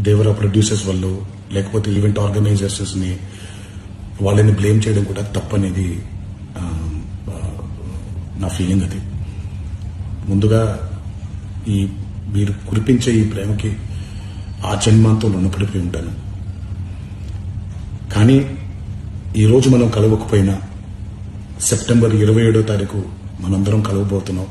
దేవర producers వాళ్ళు లేకపోతే event ఆర్గనైజర్స్ని వాళ్ళని బ్లేమ్ చేయడం కూడా తప్పనేది నా ఫీలింగ్ అది. ముందుగా ఈ మీరు కురిపించే ఈ ప్రేమకి ఆ జన్మాంతో రుణపడిపోయి ఉంటాను. కానీ ఈరోజు మనం కలవకపోయినా సెప్టెంబర్ ఇరవై ఏడో తారీఖు మనందరం కలవబోతున్నాం.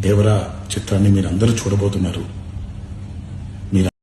దేవరా చిత్రాన్ని మీరు అందరూ చూడబోతున్నారు.